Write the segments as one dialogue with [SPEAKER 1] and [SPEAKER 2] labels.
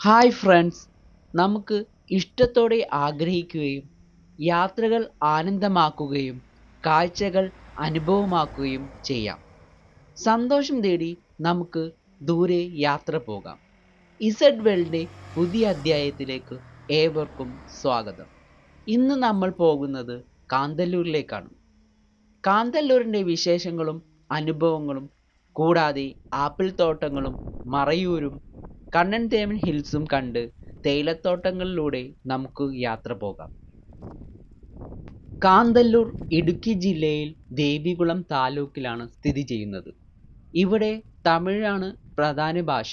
[SPEAKER 1] Hi friends നമുക്ക് ഇഷ്ടത്തോടെ ആഗ്രഹിക്കുകയും യാത്രകൾ ആനന്ദമാക്കുകയും കാഴ്ചകൾ അനുഭവമാക്കുകയും ചെയ്യാം. സന്തോഷം തേടി നമുക്ക് ദൂരെ യാത്ര പോകാം. ഇസഡ് വേൾഡിന്റെ പുതിയ അധ്യായത്തിലേക്ക് ഏവർക്കും സ്വാഗതം. ഇന്ന് നമ്മൾ പോകുന്നത് കാന്തല്ലൂരിലേക്കാണ്. കാന്തല്ലൂരിന്റെ വിശേഷങ്ങളും അനുഭവങ്ങളും കൂടാതെ ആപ്പിൾ തോട്ടങ്ങളും മറയൂരും കണ്ണൻ തേമൻ ഹിൽസും കണ്ട് തേയിലത്തോട്ടങ്ങളിലൂടെ നമുക്ക് യാത്ര പോകാം. കാന്തല്ലൂർ ഇടുക്കി ജില്ലയിൽ ദേവികുളം താലൂക്കിലാണ് സ്ഥിതി ചെയ്യുന്നത്. ഇവിടെ തമിഴാണ് പ്രധാന ഭാഷ.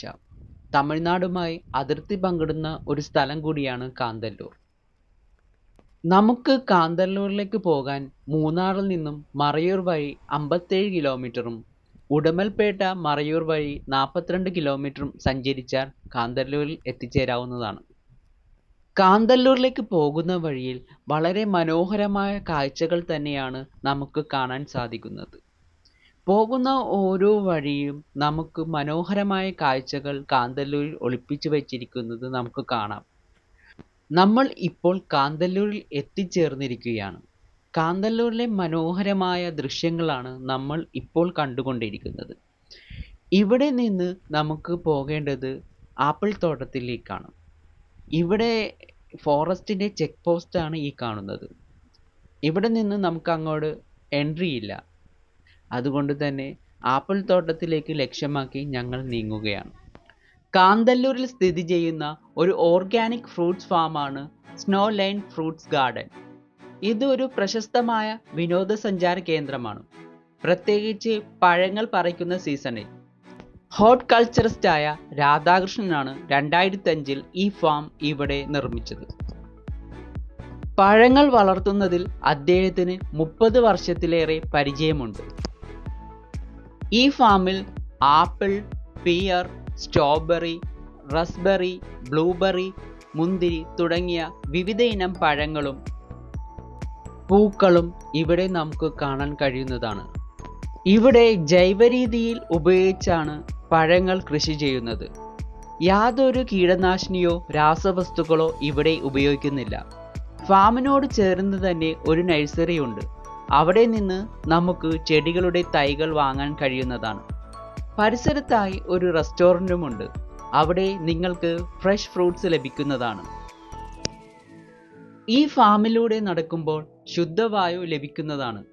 [SPEAKER 1] തമിഴ്നാടുമായി അതിർത്തി പങ്കിടുന്ന ഒരു സ്ഥലം കൂടിയാണ് കാന്തല്ലൂർ. നമുക്ക് കാന്തല്ലൂരിലേക്ക് പോകാൻ മൂന്നാറിൽ നിന്നും മറയൂർ വഴി അമ്പത്തേഴ് കിലോമീറ്ററും ഉടമൽപേട്ട മറയൂർ വഴി നാൽപ്പത്തിരണ്ട് കിലോമീറ്ററും സഞ്ചരിച്ചാൽ കാന്തല്ലൂരിൽ എത്തിച്ചേരാവുന്നതാണ്. കാന്തല്ലൂരിലേക്ക് പോകുന്ന വഴിയിൽ വളരെ മനോഹരമായ കാഴ്ചകൾ തന്നെയാണ് നമുക്ക് കാണാൻ സാധിക്കുന്നത്. പോകുന്ന ഓരോ വഴിയും നമുക്ക് മനോഹരമായ കാഴ്ചകൾ കാന്തല്ലൂരിൽ ഒളിപ്പിച്ചു വച്ചിരിക്കുന്നത് നമുക്ക് കാണാം. നമ്മൾ ഇപ്പോൾ കാന്തല്ലൂരിൽ എത്തിച്ചേർന്നിരിക്കുകയാണ്. കാന്തല്ലൂരിലെ മനോഹരമായ ദൃശ്യങ്ങളാണ് നമ്മൾ ഇപ്പോൾ കണ്ടുകൊണ്ടിരിക്കുന്നത്. ഇവിടെ നിന്ന് നമുക്ക് പോകേണ്ടത് ആപ്പിൾ തോട്ടത്തിലേക്കാണ് ഇവിടെ ഫോറസ്റ്റിന്റെ ചെക്ക് പോസ്റ്റാണ് ഈ കാണുന്നത്. ഇവിടെ നിന്ന് നമുക്ക് അങ്ങോട്ട് എൻട്രി ഇല്ല. അതുകൊണ്ട് തന്നെ ആപ്പിൾ തോട്ടത്തിലേക്ക് ലക്ഷ്യമാക്കി ഞങ്ങൾ നീങ്ങുകയാണ്. കാന്തല്ലൂരിൽ സ്ഥിതി ചെയ്യുന്ന ഒരു ഓർഗാനിക് ഫ്രൂട്ട്സ് ഫാമാണ് സ്നോ ലൈൻ ഫ്രൂട്ട്സ് ഗാർഡൻ. ഇത് ഒരു പ്രശസ്തമായ വിനോദസഞ്ചാര കേന്ദ്രമാണ്. പ്രത്യേകിച്ച് പഴങ്ങൾ പറിക്കുന്ന സീസണിൽ. ഹോട്ട് കൾച്ചറിസ്റ്റായ രാധാകൃഷ്ണനാണ് രണ്ടായിരത്തി അഞ്ചിൽ ഈ ഫാം ഇവിടെ നിർമ്മിച്ചത്. പഴങ്ങൾ വളർത്തുന്നതിൽ അദ്ദേഹത്തിന് മുപ്പത് വർഷത്തിലേറെ പരിചയമുണ്ട്. ഈ ഫാമിൽ apple pear strawberry raspberry blueberry മുന്തിരി തുടങ്ങിയ വിവിധ ഇനം പഴങ്ങളും പൂക്കളും ഇവിടെ നമുക്ക് കാണാൻ കഴിയുന്നതാണ്. ഇവിടെ ജൈവരീതിയിൽ ഉപയോഗിച്ചാണ് പഴങ്ങൾ കൃഷി ചെയ്യുന്നത്. യാതൊരു കീടനാശിനിയോ രാസവസ്തുക്കളോ ഇവിടെ ഉപയോഗിക്കുന്നില്ല. ഫാമിനോട് ചേർന്ന് തന്നെ ഒരു നഴ്സറി ഉണ്ട്. അവിടെ നിന്ന് നമുക്ക് ചെടികളുടെ തൈകൾ വാങ്ങാൻ കഴിയുന്നതാണ്. പരിസരത്തായി ഒരു റെസ്റ്റോറന്റുമുണ്ട് അവിടെ നിങ്ങൾക്ക് ഫ്രഷ് ഫ്രൂട്ട്സ് ലഭിക്കുന്നതാണ്. ഈ ഫാമിലൂടെ നടക്കുമ്പോൾ ശുദ്ധവായു ലഭിക്കുന്നതാണ്.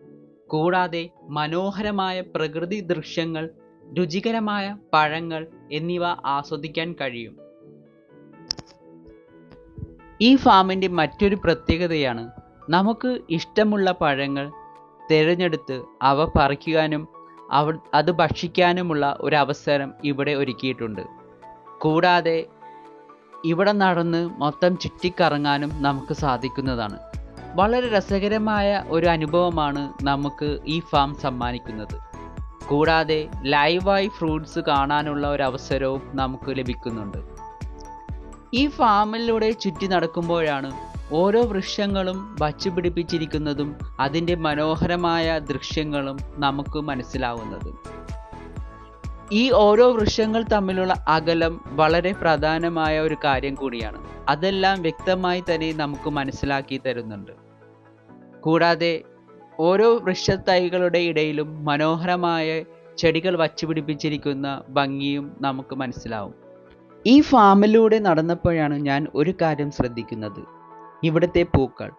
[SPEAKER 1] കൂടാതെ മനോഹരമായ പ്രകൃതി ദൃശ്യങ്ങൾ രുചികരമായ പഴങ്ങൾ എന്നിവ ആസ്വദിക്കാൻ കഴിയും. ഈ ഫാമിന്റെ മറ്റൊരു പ്രത്യേകതയാണ് നമുക്ക് ഇഷ്ടമുള്ള പഴങ്ങൾ തിരഞ്ഞെടുത്ത് അവ പറിക്കാനും അവ അത് ഭക്ഷിക്കാനുമുള്ള ഒരു അവസരം ഇവിടെ ഒരുക്കിയിട്ടുണ്ട്. കൂടാതെ ഇവിടെ നടന്ന് മൊത്തം ചുറ്റിക്കറങ്ങാനും നമുക്ക് സാധിക്കുന്നതാണ്. വളരെ രസകരമായ ഒരു അനുഭവമാണ് നമുക്ക് ഈ ഫാം സമ്മാനിക്കുന്നത്. കൂടാതെ ലൈവായി ഫ്രൂട്ട്സ് കാണാനുള്ള ഒരു അവസരവും നമുക്ക് ലഭിക്കുന്നുണ്ട്. ഈ ഫാമിലൂടെ ചുറ്റി നടക്കുമ്പോഴാണ് ഓരോ വൃക്ഷങ്ങളും വച്ചുപിടിപ്പിച്ചിരിക്കുന്നതും അതിന്റെ മനോഹരമായ ദൃശ്യങ്ങളും നമുക്ക് മനസ്സിലാവുന്നത്. ഈ ഓരോ വൃക്ഷങ്ങൾ തമ്മിലുള്ള അകലം വളരെ പ്രധാനമായ ഒരു കാര്യം കൂടിയാണ്. അതെല്ലാം വ്യക്തമായി തന്നെ നമുക്ക് മനസ്സിലാക്കി തരുന്നുണ്ട്. കൂടാതെ ഓരോ വൃക്ഷത്തൈകളുടെ ഇടയിലും മനോഹരമായ ചെടികൾ വച്ചുപിടിപ്പിച്ചിരിക്കുന്ന ഭംഗിയും നമുക്ക് മനസ്സിലാവും. ഈ ഫാമിലൂടെ നടന്നപ്പോഴാണ് ഞാൻ ഒരു കാര്യം ശ്രദ്ധിക്കുന്നത്. ഇവിടുത്തെ പൂക്കൾ.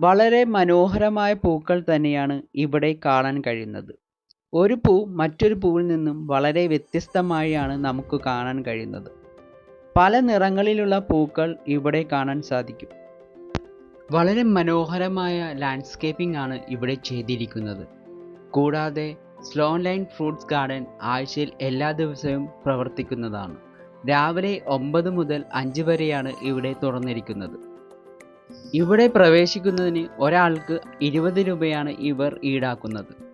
[SPEAKER 1] വളരെ മനോഹരമായ പൂക്കൾ തന്നെയാണ് ഇവിടെ കാണാൻ കഴിയുന്നത്. ഒരു പൂ മറ്റൊരു പൂവിൽ നിന്നും വളരെ വ്യത്യസ്തമായാണ് നമുക്ക് കാണാൻ കഴിയുന്നത്. പല നിറങ്ങളിലുള്ള പൂക്കൾ ഇവിടെ കാണാൻ സാധിക്കും. വളരെ മനോഹരമായ ലാൻഡ്സ്കേപ്പിംഗ് ആണ് ഇവിടെ ചെയ്തിരിക്കുന്നത്. കൂടാതെ സ്ലോൺ ലൈൻ ഫ്രൂട്ട്സ് ഗാർഡൻ ആഴ്ചയിൽ എല്ലാ ദിവസവും പ്രവർത്തിക്കുന്നതാണ്. രാവിലെ ഒമ്പത് മുതൽ അഞ്ച് വരെയാണ് ഇവിടെ തുറന്നിരിക്കുന്നത്. ഇവിടെ പ്രവേശിക്കുന്നതിന് ഒരാൾക്ക് ഇരുപത് രൂപയാണ് ഇവർ ഈടാക്കുന്നത്.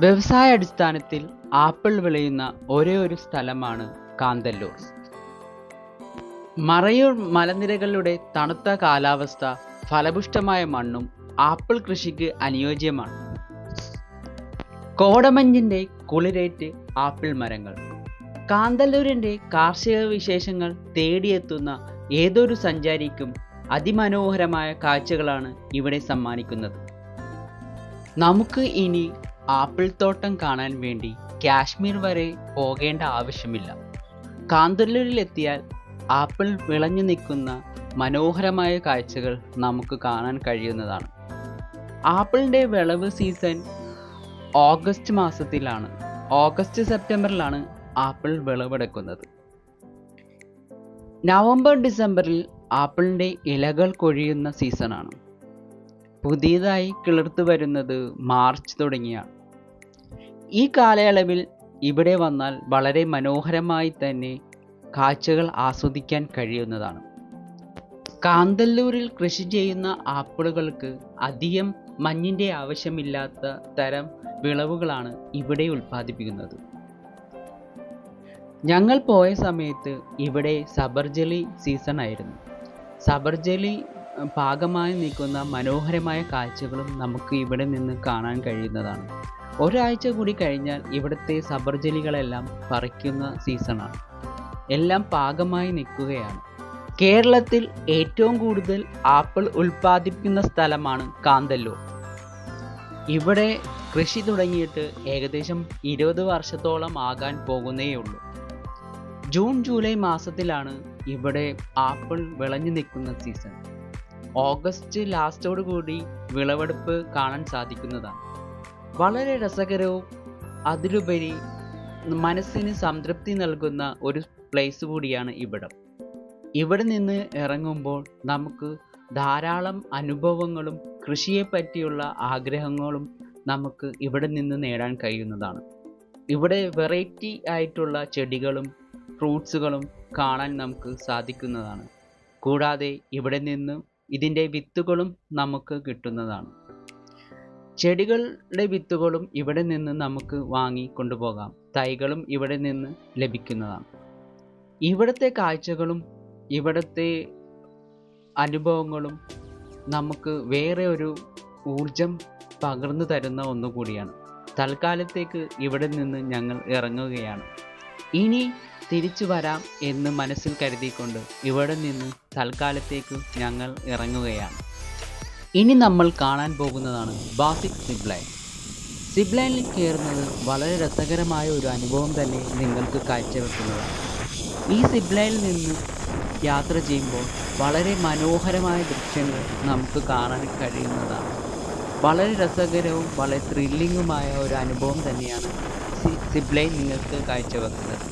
[SPEAKER 1] വ്യവസായ അടിസ്ഥാനത്തിൽ ആപ്പിൾ വിളയുന്ന ഒരേ ഒരു സ്ഥലമാണ് കാന്തല്ലൂർ. മറയൂർ മലനിരകളുടെ തണുത്ത കാലാവസ്ഥ ഫലപുഷ്ടമായ മണ്ണും ആപ്പിൾ കൃഷിക്ക് അനുയോജ്യമാണ്. കോടമഞ്ഞിന്റെ കുളിരേറ്റ് ആപ്പിൾ മരങ്ങൾ. കാന്തല്ലൂരിന്റെ കാർഷിക വിശേഷങ്ങൾ തേടിയെത്തുന്ന ഏതൊരു സഞ്ചാരിക്കും അതിമനോഹരമായ കാഴ്ചകളാണ് ഇവിടെ സമ്മാനിക്കുന്നത്. നമുക്ക് ഇനി ആപ്പിൾ തോട്ടം കാണാൻ വേണ്ടി കാശ്മീർ വരെ പോകേണ്ട ആവശ്യമില്ല. കാന്തല്ലൂരിലെത്തിയാൽ ആപ്പിൾ വിളഞ്ഞു നിൽക്കുന്ന മനോഹരമായ കാഴ്ചകൾ നമുക്ക് കാണാൻ കഴിയുന്നതാണ്. ആപ്പിളിന്റെ വിളവ് സീസൺ ഓഗസ്റ്റ് മാസത്തിലാണ്. ഓഗസ്റ്റ് സെപ്റ്റംബറിലാണ് ആപ്പിൾ വിളവെടുക്കുന്നത്. നവംബർ ഡിസംബറിൽ ആപ്പിളിന്റെ ഇലകൾ കൊഴിയുന്ന സീസണാണ്. പുതിയതായി കിളിർത്തു വരുന്നത് മാർച്ച് തുടങ്ങിയാണ്. ഈ കാലയളവിൽ ഇവിടെ വന്നാൽ വളരെ മനോഹരമായി തന്നെ കാഴ്ചകൾ ആസ്വദിക്കാൻ കഴിയുന്നതാണ്. കാന്തല്ലൂരിൽ കൃഷി ചെയ്യുന്ന ആപ്പിളുകൾക്ക് അധികം മഞ്ഞിന്റെ ആവശ്യമില്ലാത്ത തരം വിളവുകളാണ് ഇവിടെ ഉൽപ്പാദിപ്പിക്കുന്നത്. ഞങ്ങൾ പോയ സമയത്ത് ഇവിടെ സബർജലി സീസൺ ആയിരുന്നു. സബർജലി പാകമായി നിൽക്കുന്ന മനോഹരമായ കാഴ്ചകളും നമുക്ക് ഇവിടെ നിന്ന് കാണാൻ കഴിയുന്നതാണ്. ഒരാഴ്ച കൂടി കഴിഞ്ഞാൽ ഇവിടുത്തെ സബർജലികളെല്ലാം പറിക്കുന്ന സീസണാണ്. എല്ലാം പാകമായി നിൽക്കുകയാണ്. കേരളത്തിൽ ഏറ്റവും കൂടുതൽ ആപ്പിൾ ഉൽപ്പാദിപ്പിക്കുന്ന സ്ഥലമാണ് കാന്തല്ലൂർ. ഇവിടെ കൃഷി തുടങ്ങിയിട്ട് ഏകദേശം ഇരുപത് വർഷത്തോളം ആകാൻ പോകുന്നേയുള്ളൂ. ജൂൺ ജൂലൈ മാസത്തിലാണ് ഇവിടെ ആപ്പിൾ വിളഞ്ഞു നിൽക്കുന്ന സീസൺ. ഓഗസ്റ്റ് ലാസ്റ്റോടു കൂടി വിളവെടുപ്പ് കാണാൻ സാധിക്കുന്നതാണ്. വളരെ രസകരവും അതിലുപരി മനസ്സിന് സംതൃപ്തി നൽകുന്ന ഒരു പ്ലേസ് കൂടിയാണ് ഇവിടം. ഇവിടെ നിന്ന് ഇറങ്ങുമ്പോൾ നമുക്ക് ധാരാളം അനുഭവങ്ങളും കൃഷിയെ പറ്റിയുള്ള ആഗ്രഹങ്ങളും നമുക്ക് ഇവിടെ നിന്ന് നേടാൻ കഴിയുന്നതാണ്. ഇവിടെ വെറൈറ്റി ആയിട്ടുള്ള ചെടികളും ഫ്രൂട്ട്സുകളും കാണാൻ നമുക്ക് സാധിക്കുന്നതാണ്. കൂടാതെ ഇവിടെ നിന്ന് ഇതിന്റെ വിത്തുകളും നമുക്ക് കിട്ടുന്നതാണ്. ചെടികളുടെ വിത്തുകളും ഇവിടെ നിന്ന് നമുക്ക് വാങ്ങി കൊണ്ടുപോകാം. തൈകളും ഇവിടെ നിന്ന് ലഭിക്കുന്നതാണ്. ഇവിടുത്തെ കാഴ്ചകളും ഇവിടുത്തെ അനുഭവങ്ങളും നമുക്ക് വേറെ ഒരു ഊർജം പകർന്നു തരുന്ന ഒന്നുകൂടിയാണ് തൽക്കാലത്തേക്ക് ഇവിടെ നിന്ന് ഞങ്ങൾ ഇറങ്ങുകയാണ്. ഇനി തിരിച്ചു വരാം എന്ന് മനസ്സിൽ കരുതിക്കൊണ്ട് ഇവിടെ നിന്ന് തൽക്കാലത്തേക്ക് ഞങ്ങൾ ഇറങ്ങുകയാണ്. ഇനി നമ്മൾ കാണാൻ പോകുന്നതാണ് ബാസിക് സിബ്ലൈൻ. സിബ്ലൈനിൽ കയറുന്നത് വളരെ രസകരമായ ഒരു അനുഭവം തന്നെ നിങ്ങൾക്ക് കാഴ്ചവെക്കുന്നതാണ്. ഈ സിബ്ലൈനിൽ നിന്ന് യാത്ര ചെയ്യുമ്പോൾ വളരെ മനോഹരമായ ദൃശ്യങ്ങൾ നമുക്ക് കാണാൻ കഴിയുന്നതാണ്. വളരെ രസകരവും വളരെ ത്രില്ലിങ്ങുമായ ഒരു അനുഭവം തന്നെയാണ് സിബ്ലൈൻ നിങ്ങൾക്ക് കാഴ്ചവെക്കുന്നത്.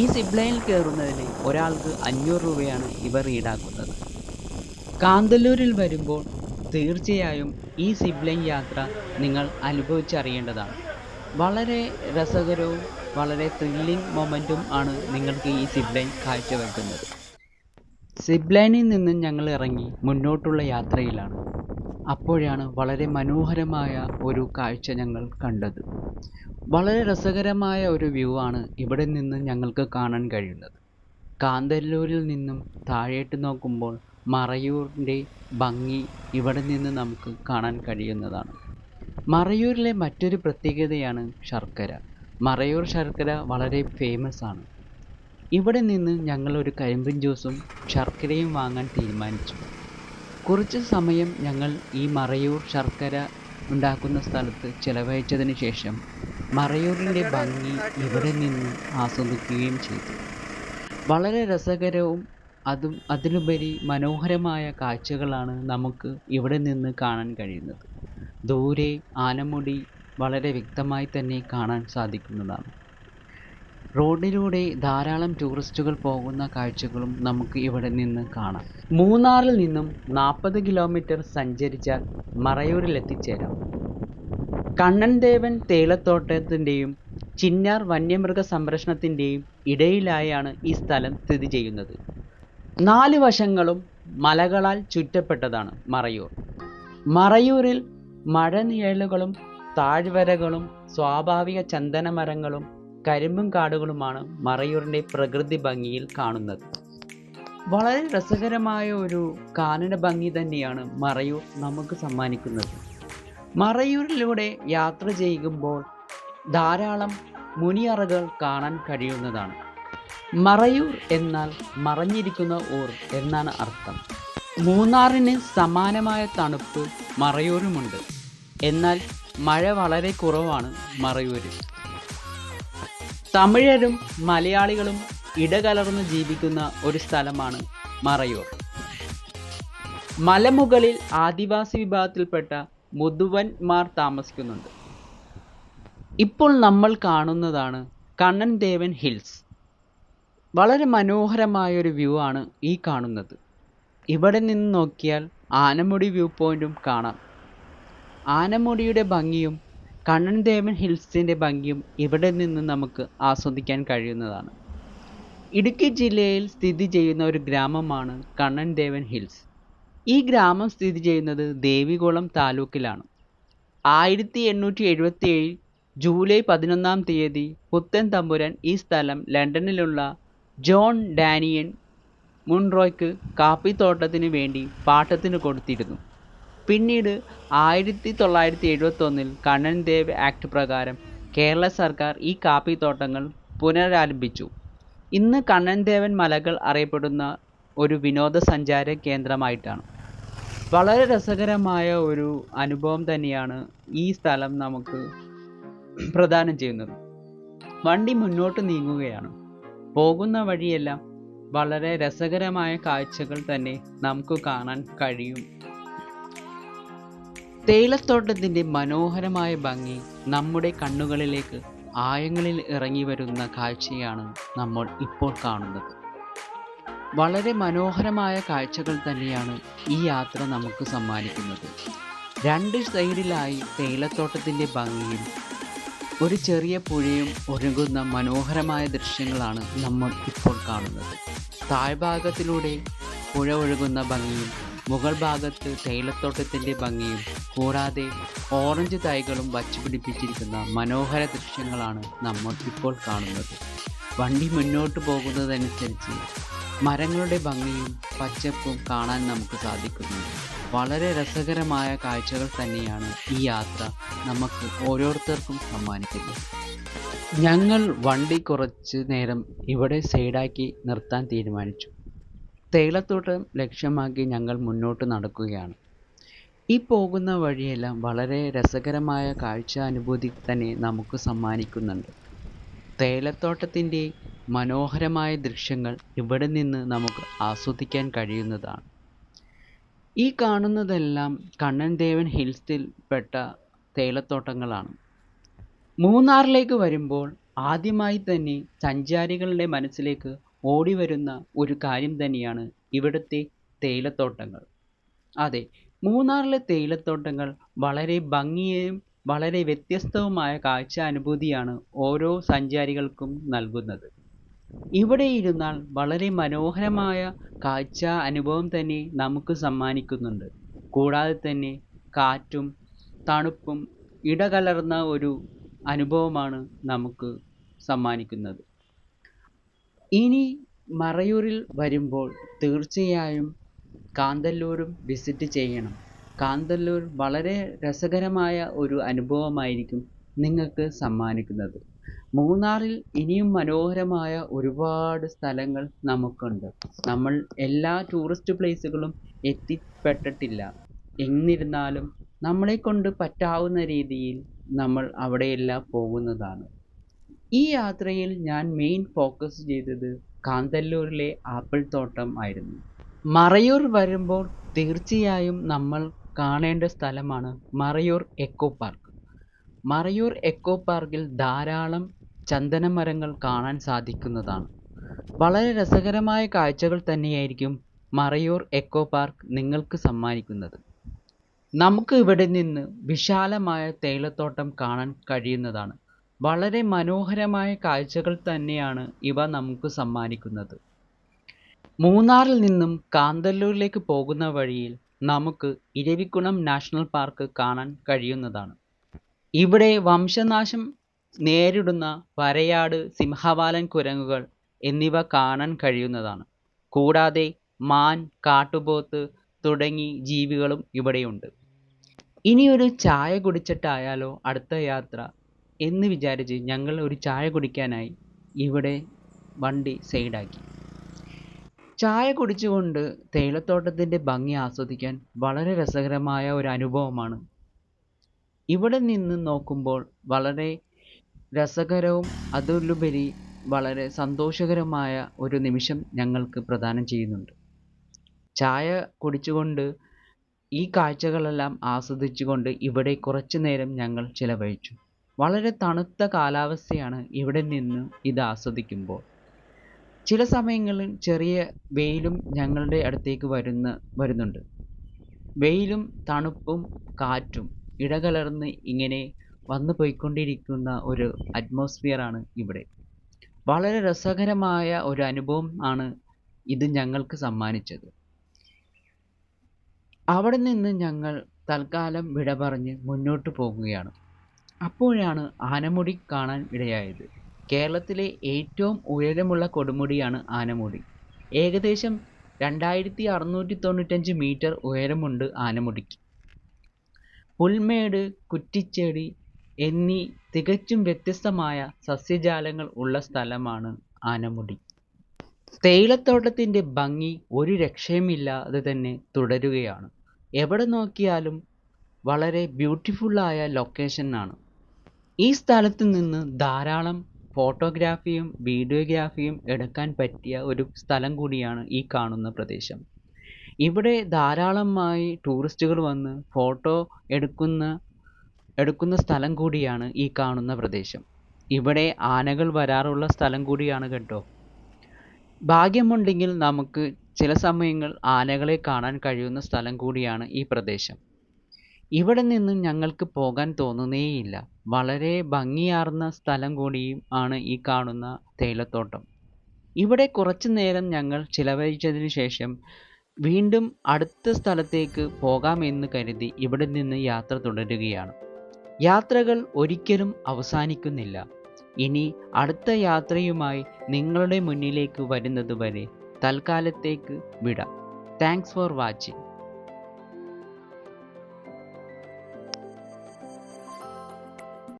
[SPEAKER 1] ഈ സിബ്ലൈനിൽ കയറുന്നതിന് ഒരാൾക്ക് അഞ്ഞൂറ് രൂപയാണ് ഇവർ ഈടാക്കുന്നത് കാന്തല്ലൂരിൽ വരുമ്പോൾ തീർച്ചയായും ഈ സിബ്ലിംഗ് യാത്ര നിങ്ങൾ അനുഭവിച്ചറിയേണ്ടതാണ്. വളരെ രസകരവും വളരെ ത്രില്ലിംഗ് മൊമെന്റും ആണ് നിങ്ങൾക്ക് ഈ സിബ്ലൈൻ കാഴ്ചവെക്കുന്നത്. സിബ്ലൈനിൽ നിന്നും ഞങ്ങൾ ഇറങ്ങി മുന്നോട്ടുള്ള യാത്രയിലാണ്. അപ്പോഴാണ് വളരെ മനോഹരമായ ഒരു കാഴ്ച ഞങ്ങൾ കണ്ടത്. വളരെ രസകരമായ ഒരു വ്യൂ ആണ് ഇവിടെ നിന്ന് ഞങ്ങൾക്ക് കാണാൻ കഴിയുന്നത്. കാന്തല്ലൂരിൽ നിന്നും താഴേട്ട് നോക്കുമ്പോൾ മറയൂരിന്റെ ഭംഗി ഇവിടെ നിന്ന് നമുക്ക് കാണാൻ കഴിയുന്നതാണ്. മറയൂരിലെ മറ്റൊരു പ്രത്യേകതയാണ് ശർക്കര. മറയൂർ ശർക്കര വളരെ ഫേമസ് ആണ്. ഇവിടെ നിന്ന് ഞങ്ങൾ ഒരു കരിമ്പിൻ ജ്യൂസും ശർക്കരയും വാങ്ങാൻ തീരുമാനിച്ചു. കുറച്ച് സമയം ഞങ്ങൾ ഈ മറയൂർ ശർക്കര ഉണ്ടാക്കുന്ന സ്ഥലത്ത് ചിലവഴിച്ചതിന് ശേഷം മറയൂരിന്റെ ഭംഗി ഇവിടെ നിന്ന് ആസ്വദിക്കുകയും ചെയ്തു. വളരെ രസകരവും അതും അതിലുപരി മനോഹരമായ കാഴ്ചകളാണ് നമുക്ക് ഇവിടെ നിന്ന് കാണാൻ കഴിയുന്നത്. ദൂരെ ആനമുടി വളരെ വ്യക്തമായി തന്നെ കാണാൻ സാധിക്കുന്നതാണ്. റോഡിലൂടെ ധാരാളം ടൂറിസ്റ്റുകൾ പോകുന്ന കാഴ്ചകളും നമുക്ക് ഇവിടെ നിന്ന് കാണാം. മൂന്നാറിൽ നിന്നും നാൽപ്പത് കിലോമീറ്റർ സഞ്ചരിച്ചാൽ മറയൂരിൽ എത്തിച്ചേരാം കണ്ണൻ ദേവൻ തേയിലത്തോട്ടത്തിന്റെയും ചിന്നാർ വന്യമൃഗ സംരക്ഷണത്തിന്റെയും ഇടയിലായാണ് ഈ സ്ഥലം സ്ഥിതി ചെയ്യുന്നത്. നാല് വശങ്ങളും മലകളാൽ ചുറ്റപ്പെട്ടതാണ് മറയൂർ. മറയൂരിൽ മഴനിഴലുകളും താഴ്വരകളും സ്വാഭാവിക ചന്ദനമരങ്ങളും കരിമ്പും കാടുകളുമാണ് മറയൂരിന്റെ പ്രകൃതി ഭംഗിയിൽ കാണുന്നത്. വളരെ രസകരമായ ഒരു കാനന ഭംഗി തന്നെയാണ് മറയൂർ നമുക്ക് സമ്മാനിക്കുന്നത്. മറയൂരിലൂടെ യാത്ര ചെയ്യുമ്പോൾ ധാരാളം മുനിയറകൾ കാണാൻ കഴിയുന്നതാണ്. മറയൂർ എന്നാൽ മറഞ്ഞിരിക്കുന്ന ഊർ എന്നാണ് അർത്ഥം. മൂന്നാറിന് സമാനമായ തണുപ്പ് മറയൂരുമുണ്ട്. എന്നാൽ മഴ വളരെ കുറവാണ് മറയൂരിൽ. തമിഴരും മലയാളികളും ഇടകലർന്ന് ജീവിക്കുന്ന ഒരു സ്ഥലമാണ് മറയൂർ. മലമുകളിൽ ആദിവാസി വിഭാഗത്തിൽപ്പെട്ട മുതുവന്മാർ താമസിക്കുന്നുണ്ട്. ഇപ്പോൾ നമ്മൾ കാണുന്നതാണ് കണ്ണൻ ദേവൻ ഹിൽസ്. വളരെ മനോഹരമായ ഒരു വ്യൂ ആണ് ഈ കാണുന്നത്. ഇവിടെ നിന്ന് നോക്കിയാൽ ആനമുടി വ്യൂ പോയിന്റും കാണാം. ആനമുടിയുടെ ഭംഗിയും കണ്ണൻ ദേവൻ ഹിൽസിന്റെ ഭംഗിയും ഇവിടെ നിന്ന് നമുക്ക് ആസ്വദിക്കാൻ കഴിയുന്നതാണ്. ഇടുക്കി ജില്ലയിൽ സ്ഥിതി ചെയ്യുന്ന ഒരു ഗ്രാമമാണ് കണ്ണൻ ദേവൻ ഹിൽസ്. ഈ ഗ്രാമം സ്ഥിതി ചെയ്യുന്നത് ദേവികുളം താലൂക്കിലാണ്. ആയിരത്തി എണ്ണൂറ്റി എഴുപത്തി ഏഴിൽ ജൂലൈ പതിനൊന്നാം തീയതി പുത്തൻ തമ്പുരാൻ ഈ സ്ഥലം ലണ്ടനിലുള്ള ജോൺ ഡാനിയൻ മുൺറോയ്ക്ക് കാപ്പിത്തോട്ടത്തിന് വേണ്ടി പാട്ടത്തിന് കൊടുത്തിരുന്നു. പിന്നീട് ആയിരത്തി തൊള്ളായിരത്തി എഴുപത്തൊന്നിൽ കണ്ണൻ ദേവ് ആക്ട് പ്രകാരം കേരള സർക്കാർ ഈ കാപ്പിത്തോട്ടങ്ങൾ പുനരാരംഭിച്ചു. ഇന്ന് കണ്ണൻ ദേവൻ മലകൾ അറിയപ്പെടുന്ന ഒരു വിനോദസഞ്ചാര കേന്ദ്രമായിട്ടാണ്. വളരെ രസകരമായ ഒരു അനുഭവം തന്നെയാണ് ഈ സ്ഥലം നമുക്ക് പ്രദാനം ചെയ്യുന്നത്. വണ്ടി മുന്നോട്ട് നീങ്ങുകയാണ്. പോകുന്ന വഴിയെല്ലാം വളരെ രസകരമായ കാഴ്ചകൾ തന്നെ നമുക്ക് കാണാൻ കഴിയും. തേയിലത്തോട്ടത്തിന്റെ മനോഹരമായ ഭംഗി നമ്മുടെ കണ്ണുകളിലേക്ക് ആയങ്ങളിൽ ഇറങ്ങി വരുന്ന കാഴ്ചയാണ് നമ്മൾ ഇപ്പോൾ കാണുന്നത്. വളരെ മനോഹരമായ കാഴ്ചകൾ തന്നെയാണ് ഈ യാത്ര നമുക്ക് സമ്മാനിക്കുന്നത്. രണ്ട് സൈഡിലായി തേയിലത്തോട്ടത്തിന്റെ ഭംഗിയും ഒരു ചെറിയ പുഴയും ഒഴുകുന്ന മനോഹരമായ ദൃശ്യങ്ങളാണ് നമ്മൾ ഇപ്പോൾ കാണുന്നത്. താഴ്ഭാഗത്തിലൂടെ പുഴ ഒഴുകുന്ന ഭംഗിയും മുകൾ ഭാഗത്ത് തേയിലത്തോട്ടത്തിന്റെ ഭംഗിയും കൂടാതെ ഓറഞ്ച് തൈകളും വച്ചുപിടിപ്പിച്ചിരിക്കുന്ന മനോഹര ദൃശ്യങ്ങളാണ് നമ്മൾ ഇപ്പോൾ കാണുന്നത്. വണ്ടി മുന്നോട്ട് പോകുന്നതനുസരിച്ച് മരങ്ങളുടെ ഭംഗിയും പച്ചപ്പും കാണാൻ നമുക്ക് സാധിക്കുന്നു. വളരെ രസകരമായ കാഴ്ചകൾ തന്നെയാണ് ഈ യാത്ര നമുക്ക് ഓരോരുത്തർക്കും സമ്മാനിക്കുന്നത്. ഞങ്ങൾ വണ്ടി കുറച്ച് നേരം ഇവിടെ സൈഡാക്കി നിർത്താൻ തീരുമാനിച്ചു. തേയിലത്തോട്ടം ലക്ഷ്യമാക്കി ഞങ്ങൾ മുന്നോട്ട് നടക്കുകയാണ്. ഈ പോകുന്ന വഴിയെല്ലാം വളരെ രസകരമായ കാഴ്ച അനുഭൂതി തന്നെ നമുക്ക് സമ്മാനിക്കുന്നുണ്ട്. തേയിലത്തോട്ടത്തിന്റെ മനോഹരമായ ദൃശ്യങ്ങൾ ഇവിടെ നിന്ന് നമുക്ക് ആസ്വദിക്കാൻ കഴിയുന്നതാണ്. ഈ കാണുന്നതെല്ലാം കണ്ണൻ ദേവൻ ഹിൽസിൽ പെട്ട തേയിലത്തോട്ടങ്ങളാണ്. മൂന്നാറിലേക്ക് വരുമ്പോൾ ആദ്യമായി തന്നെ സഞ്ചാരികളുടെ മനസ്സിലേക്ക് ഓടി വരുന്ന ഒരു കാര്യം തന്നെയാണ് ഇവിടുത്തെ തേയിലത്തോട്ടങ്ങൾ. അതെ മൂന്നാറിലെ തേയിലത്തോട്ടങ്ങൾ വളരെ ഭംഗിയും വളരെ വ്യത്യസ്തവുമായ കാഴ്ച അനുഭൂതിയാണ് ഓരോ സഞ്ചാരികൾക്കും നൽകുന്നത്. ഇവിടെ ഇരുന്നാൽ വളരെ മനോഹരമായ കാഴ്ച അനുഭവം തന്നെ നമുക്ക് സമ്മാനിക്കുന്നുണ്ട്. കൂടാതെ തന്നെ കാറ്റും തണുപ്പും ഇടകലർന്ന ഒരു അനുഭവമാണ് നമുക്ക് സമ്മാനിക്കുന്നത്. ഇനി മറയൂരിൽ വരുമ്പോൾ തീർച്ചയായും കാന്തല്ലൂരും വിസിറ്റ് ചെയ്യണം. കാന്തല്ലൂർ വളരെ രസകരമായ ഒരു അനുഭവമായിരിക്കും നിങ്ങൾക്ക് സമ്മാനിക്കുന്നത്. മൂന്നാറിൽ ഇനിയും മനോഹരമായ ഒരുപാട് സ്ഥലങ്ങൾ നമുക്കുണ്ട്. നമ്മൾ എല്ലാ ടൂറിസ്റ്റ് പ്ലേസുകളും എത്തിപ്പെട്ടിട്ടില്ല. എന്നിരുന്നാലും നമ്മളെ കൊണ്ട് പറ്റാവുന്ന രീതിയിൽ നമ്മൾ അവിടെയെല്ലാം പോകുന്നതാണ്. ഈ യാത്രയിൽ ഞാൻ മെയിൻ ഫോക്കസ് ചെയ്തത് കാന്തല്ലൂരിലെ ആപ്പിൾ തോട്ടം ആയിരുന്നു. മറയൂർ വരുമ്പോൾ തീർച്ചയായും നമ്മൾ കാണേണ്ട സ്ഥലമാണ് Marayoor eco park. Marayoor eco പാർക്കിൽ ധാരാളം ചന്ദനമരങ്ങൾ കാണാൻ സാധിക്കുന്നതാണ്. വളരെ രസകരമായ കാഴ്ചകൾ തന്നെയായിരിക്കും മറയൂർ എക്കോ പാർക്ക് നിങ്ങൾക്ക് സമ്മാനിക്കുന്നത്. നമുക്ക് ഇവിടെ നിന്ന് വിശാലമായ തേയിലത്തോട്ടം കാണാൻ കഴിയുന്നതാണ്. വളരെ മനോഹരമായ കാഴ്ചകൾ തന്നെയാണ് ഇവ നമുക്ക് സമ്മാനിക്കുന്നത്. മൂന്നാറിൽ നിന്നും കാന്തല്ലൂരിലേക്ക് പോകുന്ന വഴിയിൽ നമുക്ക് ഇരവികുളം നാഷണൽ പാർക്ക് കാണാൻ കഴിയുന്നതാണ്. ഇവിടെ വംശനാശം നേരിടുന്ന വരയാട് സിംഹവാലൻ കുരങ്ങുകൾ എന്നിവ കാണാൻ കഴിയുന്നതാണ്. കൂടാതെ മാൻ കാട്ടുപോത്ത് തുടങ്ങി ജീവികളും ഇവിടെയുണ്ട്. ഇനി ഒരു ചായ കുടിച്ചിട്ടായാലോ അടുത്ത യാത്ര എന്ന് വിചാരിച്ച് ഞങ്ങൾ ഒരു ചായ കുടിക്കാനായി ഇവിടെ വണ്ടി സൈഡാക്കി. ചായ കുടിച്ചുകൊണ്ട് തേയിലത്തോട്ടത്തിന്റെ ഭംഗി ആസ്വദിക്കാൻ വളരെ രസകരമായ ഒരു അനുഭവമാണ്. ഇവിടെ നിന്ന് നോക്കുമ്പോൾ വളരെ രസകരവും അതിലുപരി വളരെ സന്തോഷകരമായ ഒരു നിമിഷം ഞങ്ങൾക്ക് പ്രദാനം ചെയ്യുന്നുണ്ട്. ചായ കുടിച്ചുകൊണ്ട് ഈ കാഴ്ചകളെല്ലാം ആസ്വദിച്ചുകൊണ്ട് ഇവിടെ കുറച്ചു നേരം ഞങ്ങൾ ചിലവഴിച്ചു. വളരെ തണുത്ത കാലാവസ്ഥയാണ് ഇവിടെ നിന്ന് ഇത് ആസ്വദിക്കുമ്പോൾ. ചില സമയങ്ങളിൽ ചെറിയ വെയിലും ഞങ്ങളുടെ അടുത്തേക്ക് വരുന്ന വരുന്നുണ്ട്. വെയിലും തണുപ്പും കാറ്റും ഇടകലർന്ന് ഇങ്ങനെ വന്നു പോയിക്കൊണ്ടിരിക്കുന്ന ഒരു അറ്റ്മോസ്ഫിയറാണ് ഇവിടെ. വളരെ രസകരമായ ഒരു അനുഭവം ആണ് ഇത് ഞങ്ങൾക്ക് സമ്മാനിച്ചത്. അവിടെ നിന്ന് ഞങ്ങൾ തൽക്കാലം വിട പറഞ്ഞ് മുന്നോട്ട് പോകുകയാണ്. അപ്പോഴാണ് ആനമുടി കാണാൻ ഇടയായത്. കേരളത്തിലെ ഏറ്റവും ഉയരമുള്ള കൊടുമുടിയാണ് ആനമുടി. ഏകദേശം രണ്ടായിരത്തി അറുന്നൂറ്റി തൊണ്ണൂറ്റഞ്ച് മീറ്റർ ഉയരമുണ്ട് ആനമുടിക്ക്. പുൽമേട് കുറ്റിച്ചെടി എന്നീ തികച്ചും വ്യത്യസ്തമായ സസ്യജാലങ്ങൾ ഉള്ള സ്ഥലമാണ് ആനമുടി. തേയിലത്തോട്ടത്തിന്റെ ഭംഗി ഒരു രക്ഷയുമില്ലാതെ തന്നെ തുടരുകയാണ്. എവിടെ നോക്കിയാലും വളരെ ബ്യൂട്ടിഫുള്ളായ ലൊക്കേഷനാണ് ഈ സ്ഥലത്ത് നിന്ന് ധാരാളം ഫോട്ടോഗ്രാഫിയും വീഡിയോഗ്രാഫിയും എടുക്കാൻ പറ്റിയ ഒരു സ്ഥലം കൂടിയാണ് ഈ കാണുന്ന പ്രദേശം. ഇവിടെ ധാരാളമായി ടൂറിസ്റ്റുകൾ വന്ന് ഫോട്ടോ എടുക്കുന്ന എടുക്കുന്ന സ്ഥലം കൂടിയാണ് ഈ കാണുന്ന പ്രദേശം. ഇവിടെ ആനകൾ വരാറുള്ള സ്ഥലം കൂടിയാണ് കേട്ടോ. ഭാഗ്യമുണ്ടെങ്കിൽ നമുക്ക് ചില സമയങ്ങൾ ആനകളെ കാണാൻ കഴിയുന്ന സ്ഥലം കൂടിയാണ് ഈ പ്രദേശം. ഇവിടെ നിന്നും ഞങ്ങൾക്ക് പോകാൻ തോന്നുന്നേയില്ല. വളരെ ഭംഗിയാർന്ന സ്ഥലം കൂടിയും ആണ് ഈ കാണുന്ന തേയിലത്തോട്ടം. ഇവിടെ കുറച്ചു നേരം ഞങ്ങൾ ചിലവഴിച്ചതിന് ശേഷം വീണ്ടും അടുത്ത സ്ഥലത്തേക്ക് പോകാമെന്ന് കരുതി ഇവിടെ നിന്ന് യാത്ര തുടരുകയാണ്. യാത്രകൾ ഒരിക്കലും അവസാനിക്കുന്നില്ല. ഇനി അടുത്ത യാത്രയുമായി നിങ്ങളുടെ മുന്നിലേക്ക് വരുന്നതുവരെ തൽക്കാലത്തേക്ക് വിടാം. Thanks for watching